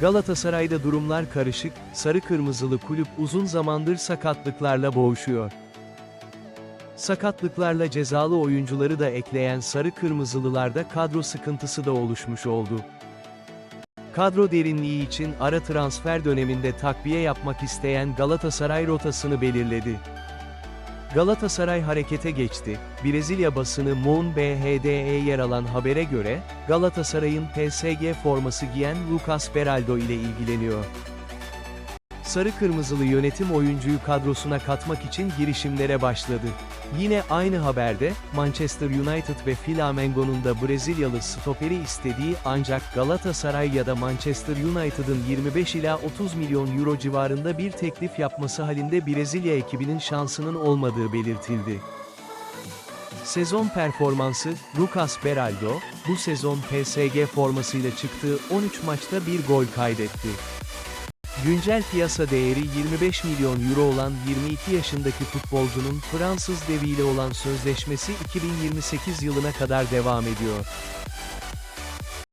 Galatasaray'da durumlar karışık, sarı kırmızılı kulüp uzun zamandır sakatlıklarla boğuşuyor. Sakatlıklarla cezalı oyuncuları da ekleyen sarı kırmızılılarda kadro sıkıntısı da oluşmuş oldu. Kadro derinliği için ara transfer döneminde takviye yapmak isteyen Galatasaray rotasını belirledi. Galatasaray harekete geçti. Brezilya basını Mon BHD'ye yer alan habere göre, Galatasaray'ın PSG forması giyen Lucas Beraldo ile ilgileniyor. Sarı Kırmızılı yönetim oyuncuyu kadrosuna katmak için girişimlere başladı. Yine aynı haberde, Manchester United ve Flamengo'nun da Brezilyalı stoperi istediği ancak Galatasaray ya da Manchester United'ın 25 ila 30 milyon euro civarında bir teklif yapması halinde Brezilya ekibinin şansının olmadığı belirtildi. Sezon performansı, Lucas Beraldo, bu sezon PSG formasıyla çıktığı 13 maçta bir gol kaydetti. Güncel piyasa değeri 25 milyon euro olan 22 yaşındaki futbolcunun Fransız deviyle olan sözleşmesi 2028 yılına kadar devam ediyor.